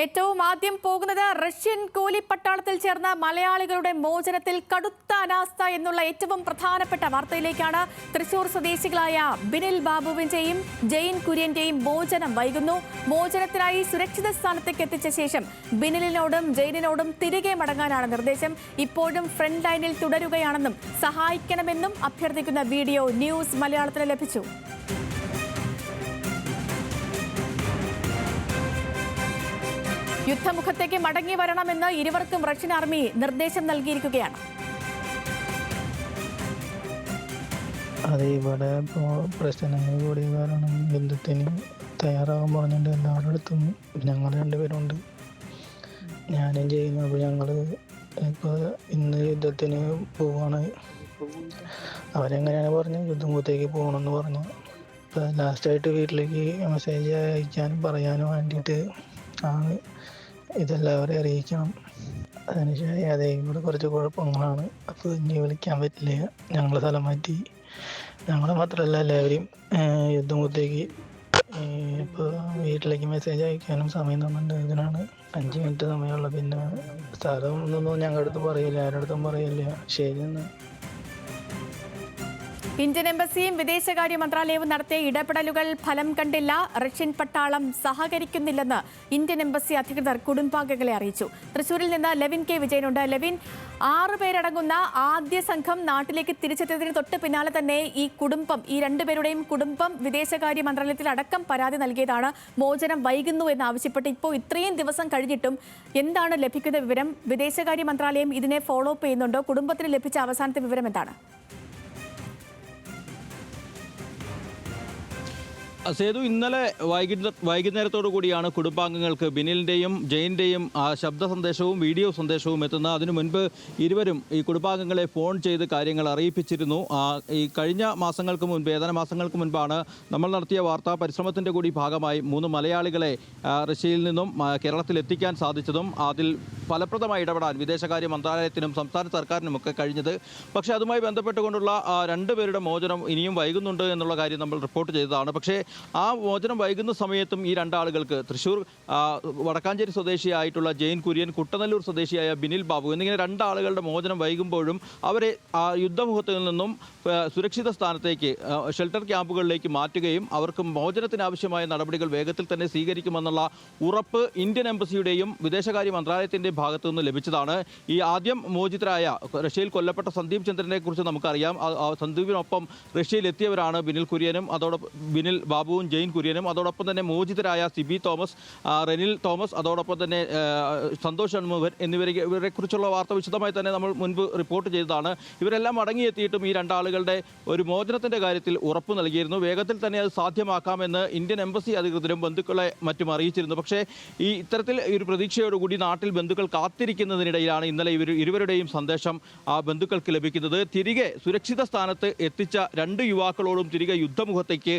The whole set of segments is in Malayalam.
ഏറ്റവും ആദ്യം പോകുന്നത് റഷ്യൻ കൂലിപ്പട്ടാളത്തിൽ ചേർന്ന മലയാളികളുടെ മോചനത്തിൽ കടുത്ത അനാസ്ഥ എന്നുള്ള ഏറ്റവും പ്രധാനപ്പെട്ട വാർത്തയിലേക്കാണ് തൃശൂർ സ്വദേശികളായ ബിനിൽ ബാബുവിന്റെയും ജെയിൻ കുര്യന്റെയും മോചനം വൈകുന്നു. മോചനത്തിനായി സുരക്ഷിത സ്ഥാനത്തേക്ക് എത്തിച്ച ശേഷം ബിനിലിനോടും ജെയിനിനോടും തിരികെ മടങ്ങാനാണ് നിർദ്ദേശം. ഇപ്പോഴും ഫ്രണ്ട് ലൈനിൽ തുടരുകയാണെന്നും സഹായിക്കണമെന്നും അഭ്യർത്ഥിക്കുന്ന വീഡിയോ ന്യൂസ് മലയാളത്തിന് ലഭിച്ചു. യുദ്ധമുഖത്തേക്ക് മടങ്ങി വരണമെന്ന് ഇരുവർക്കും റഷ്യൻ ആർമി നിർദ്ദേശം നൽകിയിരിക്കുകയാണ്. അത് ഇവിടെ പ്രശ്നങ്ങൾ കൂടിയ കാരണം യുദ്ധത്തിന് തയ്യാറാകാൻ പറഞ്ഞിട്ട് എല്ലാവരുടെ അടുത്തും ഞങ്ങൾ രണ്ടുപേരുണ്ട്. ഞാനും ചെയ്യുന്നു. അപ്പോൾ ഞങ്ങൾ ഇപ്പോൾ ഇന്ന് യുദ്ധത്തിന് പോവാണ്. അവരെങ്ങനെയാണ് പറഞ്ഞു യുദ്ധമുഖത്തേക്ക് പോകണമെന്ന് പറഞ്ഞു. ഇപ്പോൾ ലാസ്റ്റായിട്ട് വീട്ടിലേക്ക് മെസ്സേജ് അയക്കാനും പറയാനും വേണ്ടിയിട്ട് ആണ്. ഇതെല്ലാവരെയും അറിയിക്കണം. അതിനുശേഷം അതേയും കൂടെ കുറച്ച് കുഴപ്പങ്ങളാണ്. അപ്പോൾ ഇനി വിളിക്കാൻ പറ്റില്ല. ഞങ്ങൾ സ്ഥലം മാറ്റി. ഞങ്ങൾ മാത്രമല്ല എല്ലാവരെയും ഏഹ് യുദ്ധം കുത്തേക്ക് ഇപ്പോൾ വീട്ടിലേക്ക് മെസ്സേജ് അയക്കാനും സമയം തന്നിട്ടുണ്ട്. ഇതിനാണ് അഞ്ച് മിനിറ്റ് സമയമുള്ളത്. പിന്നെ സ്ഥലം ഒന്നും ഞങ്ങളുടെ അടുത്ത് പറയില്ല. ആരുടെ അടുത്തും പറയില്ല. ശരി എന്നാൽ ഇന്ത്യൻ എംബസിയും വിദേശകാര്യ മന്ത്രാലയവും നടത്തിയ ഇടപെടലുകൾ ഫലം കണ്ടില്ല. റഷ്യൻ പട്ടാളം സഹകരിക്കുന്നില്ലെന്ന് ഇന്ത്യൻ എംബസി അധികൃതർ കുടുംബാംഗങ്ങളെ അറിയിച്ചു. തൃശൂരിൽ നിന്ന് ലെവിൻ കെ. വിജയനുണ്ട്. ലെവിൻ ആറ് പേരടങ്ങുന്ന ആദ്യ സംഘം നാട്ടിലേക്ക് തിരിച്ചെത്തിയതിന് തൊട്ട് പിന്നാലെ തന്നെ ഈ കുടുംബം ഈ രണ്ടുപേരുടെയും കുടുംബം വിദേശകാര്യ മന്ത്രാലയത്തിൽ അടക്കം പരാതി നൽകിയതാണ്. മോചനം വൈകുന്നു എന്നാവശ്യപ്പെട്ട് ഇപ്പോൾ ഇത്രയും ദിവസം കഴിഞ്ഞിട്ടും എന്താണ് ലഭിക്കുന്ന വിവരം? വിദേശകാര്യ മന്ത്രാലയം ഇതിനെ ഫോളോ അപ്പ് ചെയ്യുന്നുണ്ടോ? കുടുംബത്തിന് ലഭിച്ച അവസാനത്തെ വിവരം എന്താണ്? സേതു ഇന്നലെ വൈകുന്ന വൈകുന്നേരത്തോടു കൂടിയാണ് കുടുംബാംഗങ്ങൾക്ക് ബിനിലിന്റെയും ജയിന്റെയും ശബ്ദ സന്ദേശവും വീഡിയോ സന്ദേശവും എത്തുന്നത്. അതിനു മുൻപ് ഇരുവരും ഈ കുടുംബാംഗങ്ങളെ ഫോൺ ചെയ്ത് കാര്യങ്ങൾ അറിയിപ്പിച്ചിരുന്നു. ഈ കഴിഞ്ഞ മാസങ്ങൾക്ക് മുൻപ് ഏതാനും മാസങ്ങൾക്ക് മുൻപാണ് നമ്മൾ നടത്തിയ വാർത്താ പരിശ്രമത്തിന്റെ കൂടി ഭാഗമായി മൂന്ന് മലയാളികളെ റഷ്യയിൽ നിന്നും കേരളത്തിൽ എത്തിക്കാൻ സാധിച്ചതും അതിൽ ഫലപ്രദമായി ഇടപെടാൻ വിദേശകാര്യ മന്ത്രാലയത്തിനും സംസ്ഥാന സർക്കാരിനുമൊക്കെ കഴിഞ്ഞത്. പക്ഷേ അതുമായി ബന്ധപ്പെട്ടുകൊണ്ടുള്ള രണ്ടുപേരുടെ മോചനം ഇനിയും വൈകുന്നുണ്ട് എന്നുള്ള കാര്യം നമ്മൾ റിപ്പോർട്ട് ചെയ്തതാണ്. പക്ഷേ ആ മോചനം വൈകുന്ന സമയത്തും ഈ രണ്ടാളുകൾക്ക് തൃശ്ശൂർ വടക്കാഞ്ചേരി സ്വദേശിയായിട്ടുള്ള ജെയിൻ കുര്യൻ കുട്ടനല്ലൂർ സ്വദേശിയായ ബിനിൽ ബാബു എന്നിങ്ങനെ രണ്ടാളുകളുടെ മോചനം വൈകുമ്പോഴും അവരെ ആ യുദ്ധമുഖത്തിൽ നിന്നും സുരക്ഷിത സ്ഥാനത്തേക്ക് ഷെൽട്ടർ ക്യാമ്പുകളിലേക്ക് മാറ്റുകയും അവർക്ക് മോചനത്തിനാവശ്യമായ നടപടികൾ വേഗത്തിൽ തന്നെ സ്വീകരിക്കുമെന്നുള്ള ഉറപ്പ് ഇന്ത്യൻ എംബസിയുടെയും വിദേശകാര്യ മന്ത്രാലയത്തിന്റെയും ഭാഗത്തു നിന്ന് ലഭിച്ചതാണ്. ഈ ആദ്യം മോചിതരായ റഷ്യയിൽ കൊല്ലപ്പെട്ട സന്ദീപ് ചന്ദ്രനെ കുറിച്ച് നമുക്കറിയാം സന്ദീപിനൊപ്പം റഷ്യയിൽ എത്തിയവരാണ് ബിനിൽ കുര്യനും അതോടൊപ്പം ബിനിൽ ബാബുവും ജെയിൻ കുര്യനും. അതോടൊപ്പം തന്നെ മോചിതരായ സിബി തോമസ് റെനിൽ തോമസ് അതോടൊപ്പം തന്നെ സന്തോഷ് ഷൺമുഖൻ എന്നിവരെ ഇവരെ കുറിച്ചുള്ള വാർത്ത വിശദമായി തന്നെ നമ്മൾ മുൻപ് റിപ്പോർട്ട് ചെയ്തതാണ്. ഇവരെല്ലാം മടങ്ങിയെത്തിയിട്ടും ഈ രണ്ടാളുകളുടെ ഒരു മോചനത്തിന്റെ കാര്യത്തിൽ ഉറപ്പ് നൽകിയിരുന്നു. വേഗത്തിൽ തന്നെ അത് സാധ്യമാക്കാമെന്ന് ഇന്ത്യൻ എംബസി അധികൃതരും ബന്ധുക്കളെ മറ്റും അറിയിച്ചിരുന്നു. പക്ഷേ ഈ ഇത്തരത്തിൽ ഒരു പ്രതീക്ഷയോടുകൂടി നാട്ടിൽ ബന്ധുക്കൾ കാത്തിരിക്കുന്നതിനിടയിലാണ് ഇന്നലെ ഇവർ ഇരുവരുടെയും സന്ദേശം ആ ബന്ധുക്കൾക്ക് ലഭിക്കുന്നത്. തിരികെ സുരക്ഷിത സ്ഥാനത്ത് എത്തിച്ച രണ്ട് യുവാക്കളോടും തിരികെ യുദ്ധമുഖത്തേക്ക്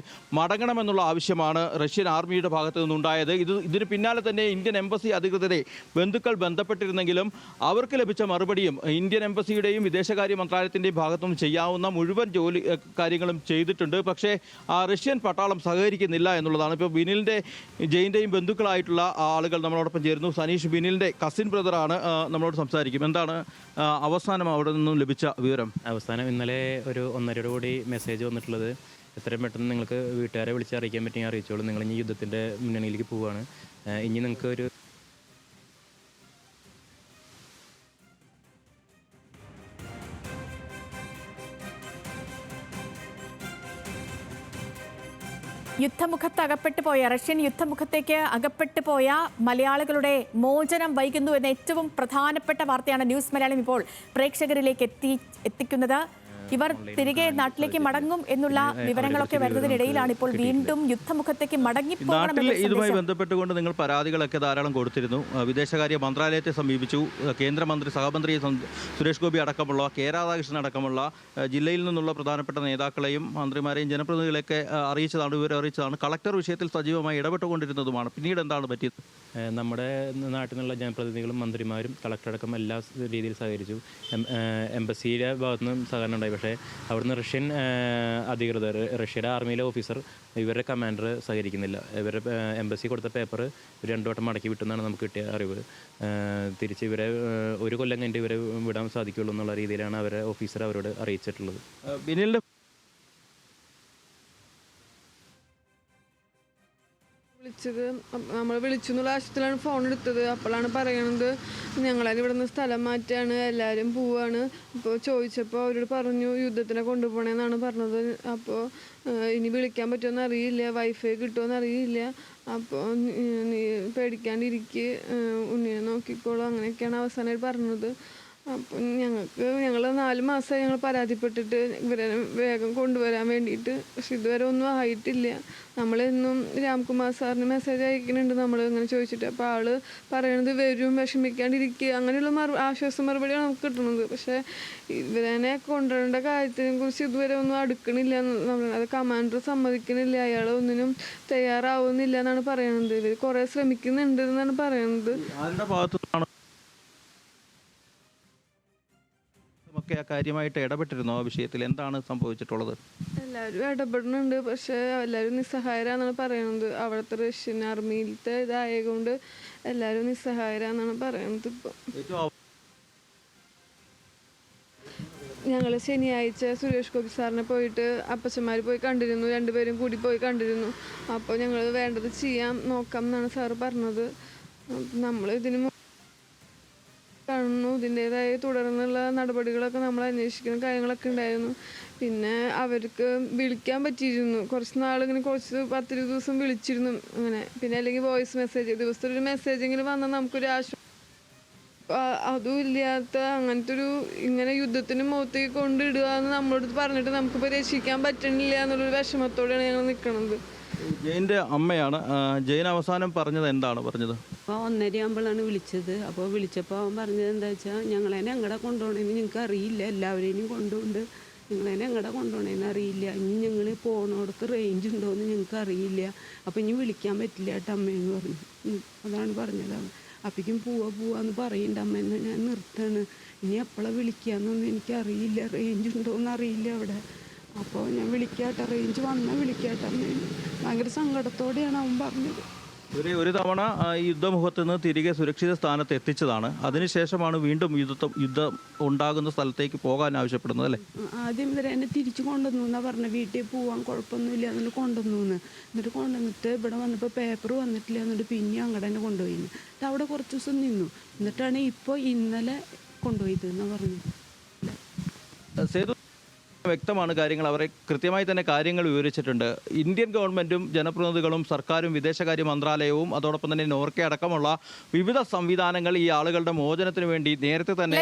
മടങ്ങണമെന്നുള്ള ആവശ്യമാണ് റഷ്യൻ ആർമിയുടെ ഭാഗത്തു നിന്നുണ്ടായത്. ഇത് ഇതിന് പിന്നാലെ തന്നെ ഇന്ത്യൻ എംബസി അധികൃതരെ ബന്ധുക്കൾ ബന്ധപ്പെട്ടിരുന്നെങ്കിലും അവർക്ക് ലഭിച്ച മറുപടിയും ഇന്ത്യൻ എംബസിയുടെയും വിദേശകാര്യ മന്ത്രാലയത്തിന്റെയും ഭാഗത്തുനിന്ന് ചെയ്യാവുന്ന മുഴുവൻ ജോലി കാര്യങ്ങളും ചെയ്തിട്ടുണ്ട്. പക്ഷേ റഷ്യൻ പട്ടാളം സഹകരിക്കുന്നില്ല എന്നുള്ളതാണ്. ഇപ്പോൾ ബിനിലിന്റെ ജയിന്റെയും ബന്ധുക്കളായിട്ടുള്ള ആളുകൾ നമ്മളോടൊപ്പം ചേരുന്നു. സനീഷ് ബിനിലിന്റെ കസിൻ ബ്രദറാണ് നമ്മളോട് സംസാരിക്കും. എന്താണ് അവസാനം അവിടെ നിന്നും ലഭിച്ച വിവരം? അവസാനം ഇന്നലെ ഒരു ഒന്നരയോട് കൂടി മെസ്സേജ് വന്നിട്ടുള്ളത്. എത്രയും പെട്ടെന്ന് നിങ്ങൾക്ക് വീട്ടുകാരെ വിളിച്ച് അറിയിക്കാൻ പറ്റിയെങ്കിൽ അറിയിച്ചോളൂ. നിങ്ങൾ ഇനി യുദ്ധത്തിന്റെ മുന്നണിയിലേക്ക് പോവുകയാണ് ഇനി നിങ്ങൾക്ക് ഒരു യുദ്ധമുഖത്ത് അകപ്പെട്ടു പോയ റഷ്യൻ യുദ്ധമുഖത്തേക്ക് അകപ്പെട്ടു പോയ മലയാളികളുടെ മോചനം വൈകുന്നു എന്ന ഏറ്റവും പ്രധാനപ്പെട്ട വാർത്തയാണ് ന്യൂസ് മലയാളം ഇപ്പോൾ പ്രേക്ഷകരിലേക്ക് എത്തി എത്തിക്കുന്നത്. ഇവർ തിരികെ നാട്ടിലേക്ക് മടങ്ങും എന്നുള്ള വിവരങ്ങളൊക്കെ വരുന്നതിനിടയിലാണ് ഇപ്പോൾ വീണ്ടും യുദ്ധമുഖത്തേക്ക് നാട്ടിൽ മടങ്ങിപ്പോകണമെന്ന ഇതുമായി ബന്ധപ്പെട്ടുകൊണ്ട് നിങ്ങൾ പരാതികളൊക്കെ ധാരാളം കൊടുത്തിരുന്നു. വിദേശകാര്യ മന്ത്രാലയത്തെ സമീപിച്ചു. കേന്ദ്രമന്ത്രി സഹമന്ത്രി സുരേഷ് ഗോപി അടക്കമുള്ള കെ രാധാകൃഷ്ണൻ അടക്കമുള്ള ജില്ലയിൽ നിന്നുള്ള പ്രധാനപ്പെട്ട നേതാക്കളെയും മന്ത്രിമാരെയും ജനപ്രതിനിധികളെയൊക്കെ അറിയിച്ചതാണ് വിവരം അറിയിച്ചതാണ്. കളക്ടർ വിഷയത്തിൽ സജീവമായി ഇടപെട്ടുകൊണ്ടിരുന്നതുമാണ്. പിന്നീട് എന്താണ് പറ്റിയത്? നമ്മുടെ നാട്ടിൽ നിന്നുള്ള ജനപ്രതിനിധികളും മന്ത്രിമാരും കളക്ടറടക്കം എല്ലാ രീതിയിൽ സഹകരിച്ചു. എംബസിയുടെ ഭാഗത്തു നിന്നും സഹകരണം ഉണ്ടായി. പക്ഷേ അവിടുന്ന് റഷ്യൻ അധികൃതർ റഷ്യയുടെ ആർമിയിലെ ഓഫീസർ ഇവരുടെ കമാൻഡർ സഹകരിക്കുന്നില്ല. ഇവരുടെ എംബസി കൊടുത്ത പേപ്പർ രണ്ടു വട്ടം മടക്കി വിട്ടെന്നാണ് നമുക്ക് കിട്ടിയ അറിവ്. തിരിച്ച് ഇവരെ ഒരു കൊല്ലം കഴിഞ്ഞിട്ട് ഇവരെ വിടാൻ സാധിക്കുള്ളൂ എന്നുള്ള രീതിയിലാണ് അവരെ ഓഫീസർ അവരോട് അറിയിച്ചിട്ടുള്ളത്. വിളിച്ചത്. നമ്മൾ വിളിച്ചു എന്നുള്ള ആവശ്യത്തിലാണ് ഫോൺ എടുത്തത്. അപ്പോഴാണ് പറയണത് ഞങ്ങളതിന് ഇവിടെ നിന്ന് സ്ഥലം മാറ്റാണ് എല്ലാവരും പോവാണ്. അപ്പോൾ ചോദിച്ചപ്പോൾ അവരോട് പറഞ്ഞു യുദ്ധത്തിനെ കൊണ്ടുപോകണമെന്നാണ് പറഞ്ഞത്. അപ്പോൾ ഇനി വിളിക്കാൻ പറ്റുമെന്ന് അറിയില്ല. വൈഫൈ കിട്ടുമെന്ന് അറിയില്ല. അപ്പോൾ നീ പേടിക്കാണ്ടിരിക്കുക ഉണ്ണിയെ നോക്കിക്കോളൂ. അങ്ങനെയൊക്കെയാണ് അവസാനമായിട്ട് പറഞ്ഞത്. അപ്പം ഞങ്ങൾക്ക് ഞങ്ങൾ നാല് മാസമായി ഞങ്ങൾ പരാതിപ്പെട്ടിട്ട് ഇവരെ വേഗം കൊണ്ടുവരാൻ വേണ്ടിയിട്ട്. പക്ഷെ ഇതുവരെ ഒന്നും ആയിട്ടില്ല. നമ്മളെന്നും രാംകുമാർ സാറിന് മെസ്സേജ് അയക്കുന്നുണ്ട് നമ്മൾ ഇങ്ങനെ ചോദിച്ചിട്ട്. അപ്പോൾ ആൾ പറയണത് വരും വിഷമിക്കാണ്ടിരിക്കുക. അങ്ങനെയുള്ള മറു ആശ്വാസ മറുപടിയാണ് നമുക്ക് കിട്ടുന്നത്. പക്ഷേ ഇവരെ കൊണ്ടുവരേണ്ട കാര്യത്തിനെ കുറിച്ച് ഇതുവരെ ഒന്നും അടുക്കണില്ല അത് കമാൻഡർ സമ്മതിക്കണില്ല. അയാൾ ഒന്നിനും തയ്യാറാവുന്നില്ല എന്നാണ് പറയണത്. ഇവർ കുറേ ശ്രമിക്കുന്നുണ്ട് എന്നാണ് പറയണത്. ഒക്കെ ആ കാര്യമായിട്ട് ഇടപെട്ടിരുന്നോ ആ വിഷയത്തിൽ? എന്താണ് സംഭവിച്ചിട്ടുള്ളത്? എല്ലാവരും ഇടപെടുന്നുണ്ട്. പക്ഷെ എല്ലാവരും നിസ്സഹായരാണെന്നാണ് പറയുന്നത്. അവിടുത്തെ റഷ്യൻ ആർമിയിലത്തെ ഇതായതുകൊണ്ട് എല്ലാവരും നിസ്സഹായരാന്നാണ് പറയുന്നത് ഇപ്പം. ഏറ്റവും ഞങ്ങൾ ശനിയാഴ്ച സുരേഷ് ഗോപി സാറിനെ പോയിട്ട് അപ്പച്ചന്മാർ പോയി കണ്ടിരുന്നു. രണ്ടുപേരും കൂടി പോയി കണ്ടിരുന്നു. അപ്പോൾ ഞങ്ങൾ വേണ്ടത് ചെയ്യാം നോക്കാം എന്നാണ് സാറ് പറഞ്ഞത്. നമ്മൾ ഇതിന് ഇതിന്റെതായ തുടർന്നുള്ള നടപടികളൊക്കെ നമ്മൾ അന്വേഷിക്കുന്ന കാര്യങ്ങളൊക്കെ ഉണ്ടായിരുന്നു. പിന്നെ അവർക്ക് വിളിക്കാൻ പറ്റിയിരുന്നു. കുറച്ച് നാളിങ്ങനെ കുറച്ച് പത്തിരുപത് ദിവസം വിളിച്ചിരുന്നു അങ്ങനെ. പിന്നെ അല്ലെങ്കിൽ വോയിസ് മെസ്സേജ് ദിവസത്തിൽ ഒരു മെസ്സേജെങ്കിലും വന്നാൽ നമുക്കൊരു ആശ്വാസം അതും ഇല്ലാത്ത അങ്ങനത്തെ ഒരു ഇങ്ങനെ യുദ്ധത്തിന് മുഖത്തേക്ക് കൊണ്ടിടുക എന്ന് നമ്മളോട് പറഞ്ഞിട്ട് നമുക്കിപ്പോൾ രക്ഷിക്കാൻ പറ്റണില്ല എന്നുള്ളൊരു വിഷമത്തോടെയാണ് ഞങ്ങൾ നിൽക്കുന്നത് ജയിന്റെ അമ്മയാണ്. ജയിൻ അവസാനം പറഞ്ഞത് എന്താണ് പറഞ്ഞത്? അപ്പോൾ ഒന്നരയാകുമ്പോഴാണ് വിളിച്ചത്. അപ്പോൾ വിളിച്ചപ്പോൾ അവൻ പറഞ്ഞത് എന്താ വെച്ചാൽ ഞങ്ങളതിനെ എങ്ങടെ കൊണ്ടുപോകണമെന്ന് ഞങ്ങൾക്ക് അറിയില്ല. എല്ലാവരെയും കൊണ്ടുകൊണ്ട് ഞങ്ങളതിനെ എങ്ങടെ കൊണ്ടുപോകണമെന്ന് അറിയില്ല. ഇനി ഞങ്ങൾ പോകണോടത്ത് റേഞ്ച് ഉണ്ടോയെന്ന് ഞങ്ങൾക്ക് അറിയില്ല. അപ്പോൾ ഇനി വിളിക്കാൻ പറ്റില്ല ഏട്ടാ അമ്മയെന്ന് പറഞ്ഞു. അതാണ് പറഞ്ഞത് അവൻ. അപ്പോഴേക്കും പോവാ പോവാന്ന് പറയുന്നുണ്ട് അമ്മേന്ന് ഞാൻ നിർത്താണ്. ഇനി എപ്പോഴാണ് വിളിക്കുക എന്നൊന്നും എനിക്കറിയില്ല. റേഞ്ച് ഉണ്ടോയെന്ന് അറിയില്ല അവിടെ. അപ്പോൾ ഞാൻ വിളിക്കാട്ടെ. റേഞ്ച് വന്നാൽ വിളിക്കാട്ടെ. ഭയങ്കര സങ്കടത്തോടെയാണ് അവൻ പറഞ്ഞത്. ഒരു ഒരു തവണ യുദ്ധമുഖത്ത് നിന്ന് തിരികെ സുരക്ഷിത സ്ഥാനത്ത് എത്തിച്ചതാണ്. അതിനുശേഷമാണ് വീണ്ടും യുദ്ധം യുദ്ധം ഉണ്ടാകുന്ന സ്ഥലത്തേക്ക് പോകാൻ ആവശ്യപ്പെടുന്നത് അല്ലേ? ആദ്യം ഇവരെ എന്നെ തിരിച്ചു കൊണ്ടുവന്നു എന്നാ പറഞ്ഞ വീട്ടിൽ പോവാൻ കുഴപ്പമൊന്നുമില്ല എന്നിട്ട് കൊണ്ടുവന്നു എന്ന്. എന്നിട്ട് കൊണ്ടുവന്നിട്ട് ഇവിടെ വന്നപ്പോൾ പേപ്പർ വന്നിട്ടില്ല എന്നിട്ട് പിന്നെ അങ്ങടെ തന്നെ കൊണ്ടുപോയി എന്നിട്ട് അവിടെ കുറച്ച് ദിവസം നിന്നു. എന്നിട്ടാണ് ഇപ്പോൾ ഇന്നലെ കൊണ്ടുപോയത് എന്നാ പറഞ്ഞു സേതു വ്യക്തമാണ് കാര്യങ്ങൾ. അവരെ കൃത്യമായി തന്നെ കാര്യങ്ങൾ വിവരിച്ചിട്ടുണ്ട്. ഇന്ത്യൻ ഗവൺമെന്റും ജനപ്രതിനിധികളും സർക്കാരും വിദേശകാര്യ മന്ത്രാലയവും അതോടൊപ്പം തന്നെ നോർക്കെ അടക്കമുള്ള വിവിധ സംവിധാനങ്ങൾ ഈ ആളുകളുടെ മോചനത്തിന് വേണ്ടി നേരത്തെ തന്നെ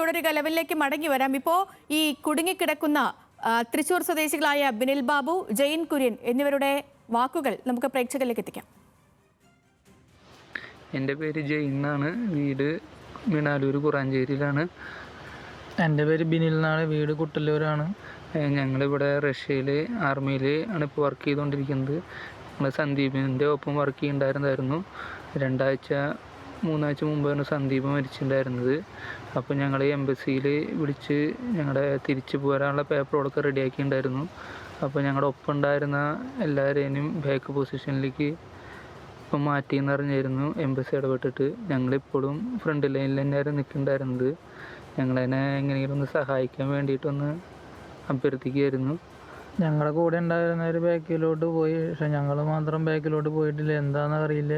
തുടരുക. ലെവിനിലേക്ക് മടങ്ങി വരാം. ഇപ്പോൾ ഈ കുടുങ്ങിക്കിടക്കുന്ന തൃശൂർ സ്വദേശികളായ ബിനിൽ ബാബു ജയിൻ കുര്യൻ എന്നിവരുടെ വാക്കുകൾ നമുക്ക് പ്രേക്ഷകരിലേക്ക് എത്തിക്കാം. എന്റെ പേര് ജയിൻ എന്നാണ്. വീട് മീണാലൂർ കുറാഞ്ചേരിയിലാണ് എന്റെ പേര് ബിനിൽ എന്നാണ്. വീട് കുട്ടല്ലൂരാണ്. ഞങ്ങളിവിടെ റഷ്യയിൽ ആർമിയിൽ ആണ് ഇപ്പോൾ വർക്ക് ചെയ്തുകൊണ്ടിരിക്കുന്നത് ഞങ്ങൾ സന്ദീപിന്റെ ഒപ്പം വർക്ക് ചെയ്യുന്നുണ്ടായിരുന്നതായിരുന്നു രണ്ടാഴ്ച മൂന്നാഴ്ച മുമ്പാണ് സന്ദീപ് മരിച്ചിട്ടുണ്ടായിരുന്നത്. അപ്പോൾ ഞങ്ങൾ എംബസിയിൽ വിളിച്ച് ഞങ്ങളുടെ തിരിച്ചു പോരാനുള്ള പേപ്പറുകളൊക്കെ റെഡിയാക്കിയിട്ടുണ്ടായിരുന്നു അപ്പോൾ ഞങ്ങളുടെ ഒപ്പം ഉണ്ടായിരുന്ന എല്ലാവരെയും ബാക്ക് പൊസിഷനിലേക്ക് ഇപ്പം മാറ്റിയെന്ന് അറിഞ്ഞായിരുന്നു എംബസി ഇടപെട്ടിട്ട് ഞങ്ങളിപ്പോഴും ഫ്രണ്ട് ലൈനിൽ തന്നെയായിരുന്നു നിൽക്കുന്നുണ്ടായിരുന്നത് ഞങ്ങളതിനെ എങ്ങനെയെങ്കിലും ഒന്ന് സഹായിക്കാൻ വേണ്ടിയിട്ടൊന്ന് അഭ്യർത്ഥിക്കുകയായിരുന്നു. ഞങ്ങളുടെ കൂടെ ഉണ്ടായിരുന്ന ഒരു ബാക്കിലോട്ട് പോയി. പക്ഷെ ഞങ്ങൾ മാത്രം ബാക്കിലോട്ട് പോയിട്ടില്ല. എന്താണെന്ന് അറിയില്ല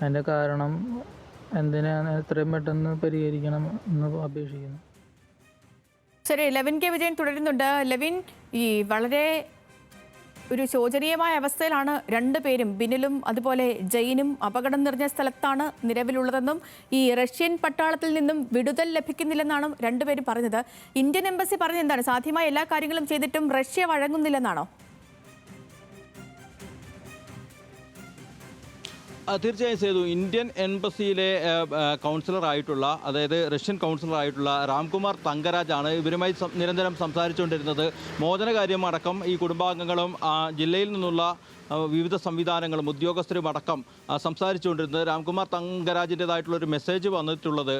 അതിന്റെ കാരണം എന്തിനാണ് എത്രയും പെട്ടെന്ന് പരിഹരിക്കണം എന്ന് അപേക്ഷിക്കുന്നു. ശരി ലെവിൻ കെ വിജയൻ തുടരുന്നുണ്ട്. ലെവിൻ ഈ വളരെ ഒരു ശോചനീയമായ അവസ്ഥയിലാണ് രണ്ടുപേരും ബിനിലും അതുപോലെ ജയിനും അപകടം നിറഞ്ഞ സ്ഥലത്താണ് നിലവിലുള്ളതെന്നും ഈ റഷ്യൻ പട്ടാളത്തിൽ നിന്നും വിടുതൽ ലഭിക്കുന്നില്ലെന്നാണ് രണ്ടുപേരും പറഞ്ഞത്. ഇന്ത്യൻ എംബസി പറഞ്ഞത് എന്താണ്? സാധ്യമായ എല്ലാ കാര്യങ്ങളും ചെയ്തിട്ടും റഷ്യ വഴങ്ങുന്നില്ലെന്നാണോ? തീർച്ചയായും സേതു ഇന്ത്യൻ എംബസിയിലെ കൗൺസിലർ ആയിട്ടുള്ള അതായത് റഷ്യൻ കൗൺസിലർ ആയിട്ടുള്ള രാംകുമാർ തങ്കരാജാണ് ഇവരുമായി നിരന്തരം സംസാരിച്ചുകൊണ്ടിരുന്നത്. മോചനകാര്യം അടക്കം ഈ കുടുംബാംഗങ്ങളും ജില്ലയിൽ നിന്നുള്ള വിവിധ സംവിധാനങ്ങളും ഉദ്യോഗസ്ഥരും അടക്കം സംസാരിച്ചുകൊണ്ടിരുന്നത്. രാംകുമാർ തങ്കരാജിന്റെതായിട്ടുള്ള ഒരു മെസ്സേജ് വന്നിട്ടുള്ളത്.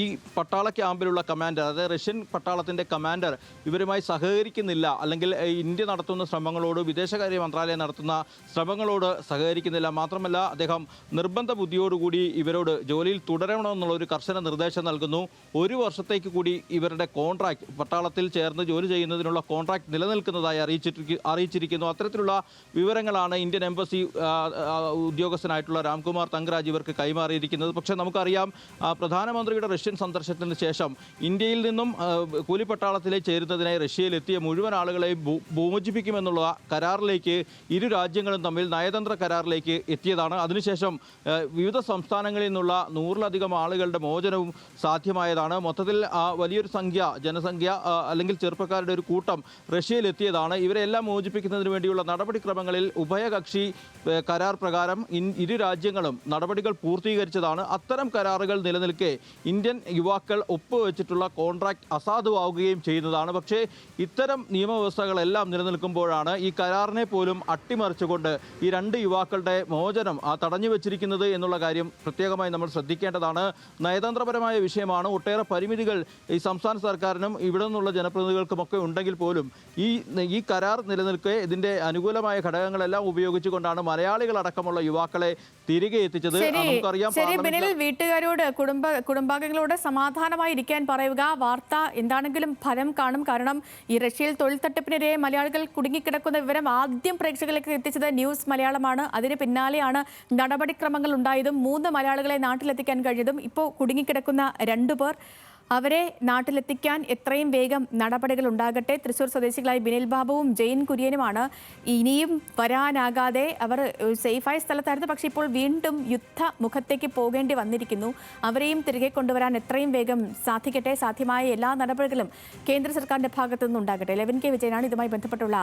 ഈ പട്ടാള ക്യാമ്പിലുള്ള കമാൻഡർ അതായത് റഷ്യൻ പട്ടാളത്തിന്റെ കമാൻഡർ ഇവരുമായി സഹകരിക്കുന്നില്ല. അല്ലെങ്കിൽ ഇന്ത്യ നടത്തുന്ന ശ്രമങ്ങളോട് വിദേശകാര്യ മന്ത്രാലയം നടത്തുന്ന ശ്രമങ്ങളോട് സഹകരിക്കുന്നില്ല. മാത്രമല്ല അദ്ദേഹം നിർബന്ധ ബുദ്ധിയോടുകൂടി ഇവരോട് ജോലിയിൽ തുടരണമെന്നുള്ള ഒരു കർശന നിർദ്ദേശം നൽകുന്നു. ഒരു വർഷത്തേക്ക് കൂടി ഇവരുടെ കോൺട്രാക്ട് പട്ടാളത്തിൽ ചേർന്ന് ജോലി ചെയ്യുന്നതിനുള്ള കോൺട്രാക്ട് നിലനിൽക്കുന്നതായി അറിയിച്ചിട്ട് അറിയിച്ചിരിക്കുന്നു. അത്തരത്തിലുള്ള വിവരങ്ങളാണ് ഇന്ത്യൻ എംബസി ഉദ്യോഗസ്ഥനായിട്ടുള്ള രാംകുമാർ തങ്കരാജ് ഇവർക്ക് കൈമാറിയിരിക്കുന്നത്. പക്ഷേ നമുക്കറിയാം പ്രധാനമന്ത്രിയുടെ റഷ്യൻ സന്ദർശനത്തിന് ശേഷം ഇന്ത്യയിൽ നിന്നും കൂലിപ്പട്ടാളത്തിലേക്ക് ചേരുന്നതിനായി റഷ്യയിലെത്തിയ മുഴുവൻ ആളുകളെയും ഭൂ- മോചിപ്പിക്കുമെന്നുള്ള കരാറിലേക്ക് ഇരു രാജ്യങ്ങളും തമ്മിൽ നയതന്ത്ര കരാറിലേക്ക് എത്തിയതാണ്. അതിനുശേഷം വിവിധ സംസ്ഥാനങ്ങളിൽ നിന്നുള്ള നൂറിലധികം ആളുകളുടെ മോചനവും സാധ്യമായതാണ്. മൊത്തത്തിൽ വലിയൊരു സംഖ്യ ജനസംഖ്യ അല്ലെങ്കിൽ ചെറുപ്പക്കാരുടെ ഒരു കൂട്ടം റഷ്യയിലെത്തിയതാണ്. ഇവരെല്ലാം മോചിപ്പിക്കുന്നതിന് വേണ്ടിയുള്ള നടപടിക്രമങ്ങളിൽ ഉഭയകക്ഷി കരാർ പ്രകാരം ഇരു രാജ്യങ്ങളും നടപടികൾ പൂർത്തീകരിച്ചതാണ്. അത്തരം കരാറുകൾ നിലനിൽക്കെ ഇന്ത്യൻ യുവാക്കൾ ഒപ്പുവെച്ചിട്ടുള്ള കോൺട്രാക്ട് അസാധുവാകുകയും ചെയ്യുന്നതാണ്. പക്ഷേ ഇത്തരം നിയമവ്യവസ്ഥകളെല്ലാം നിലനിൽക്കുമ്പോഴാണ് ഈ കരാറിനെ പോലും അട്ടിമറിച്ചുകൊണ്ട് ഈ രണ്ട് യുവാക്കളുടെ മോചനം ആ തടഞ്ഞു വെച്ചിരിക്കുന്നത് എന്നുള്ള കാര്യം പ്രത്യേകമായി നമ്മൾ ശ്രദ്ധിക്കേണ്ടതാണ്. നയതന്ത്രപരമായ വിഷയമാണ്. ഒട്ടേറെ പരിമിതികൾ ഈ സംസ്ഥാന സർക്കാരിനും ഇവിടെ നിന്നുള്ള ജനപ്രതിനിധികൾക്കുമൊക്കെ ഉണ്ടെങ്കിൽ പോലും ഈ ഈ കരാർ നിലനിൽക്കെ ഇതിന്റെ അനുകൂലമായ ഘടകങ്ങളെല്ലാം ഉപയോഗിച്ചുകൊണ്ടാണ് മലയാളികൾ അടക്കമുള്ള യുവാക്കളെ തിരികെ എത്തിച്ചത്. നമുക്കറിയാം. വീട്ടുകാരോട് കുടുംബ കുടുംബാംഗങ്ങളോട് സമാധാനമായി ഇരിക്കാൻ പറയുക വാർത്ത എന്താണെങ്കിലും ഫലം കാണും. കാരണം ഈ റഷ്യയിൽ തൊഴിൽ തട്ടിപ്പിനെതിരെ മലയാളികൾ കുടുങ്ങിക്കിടക്കുന്ന വിവരം ആദ്യം പ്രേക്ഷകരിലേക്ക് എത്തിച്ചത് ന്യൂസ് മലയാളമാണ്. അതിന് പിന്നാലെയാണ് നടപടിക്രമങ്ങൾ ഉണ്ടായതും മൂന്ന് മലയാളികളെ നാട്ടിലെത്തിക്കാൻ കഴിഞ്ഞതും. ഇപ്പോൾ കുടുങ്ങിക്കിടക്കുന്ന രണ്ടുപേർ അവരെ നാട്ടിലെത്തിക്കാൻ എത്രയും വേഗം നടപടികൾ ഉണ്ടാകട്ടെ. തൃശൂർ സ്വദേശികളായ ബിനിൽ ബാബുവും ജെയിൻ കുര്യനുമാണ്. ഇനിയും വരാനാകാതെ അവർ സേഫായ സ്ഥലത്തായിരുന്നു. പക്ഷേ ഇപ്പോൾ വീണ്ടും യുദ്ധ മുഖത്തേക്ക് പോകേണ്ടി വന്നിരിക്കുന്നു. അവരെയും തിരികെ കൊണ്ടുവരാൻ എത്രയും വേഗം സാധിക്കട്ടെ. സാധ്യമായ എല്ലാ നടപടികളും കേന്ദ്ര സർക്കാരിന്റെ ഭാഗത്തു നിന്നുണ്ടാകട്ടെ ലെവൻ കെ വിജയനാണ് ഇതുമായി ബന്ധപ്പെട്ടുള്ള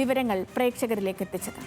വിവരങ്ങൾ പ്രേക്ഷകരിലേക്ക് എത്തിച്ചത്.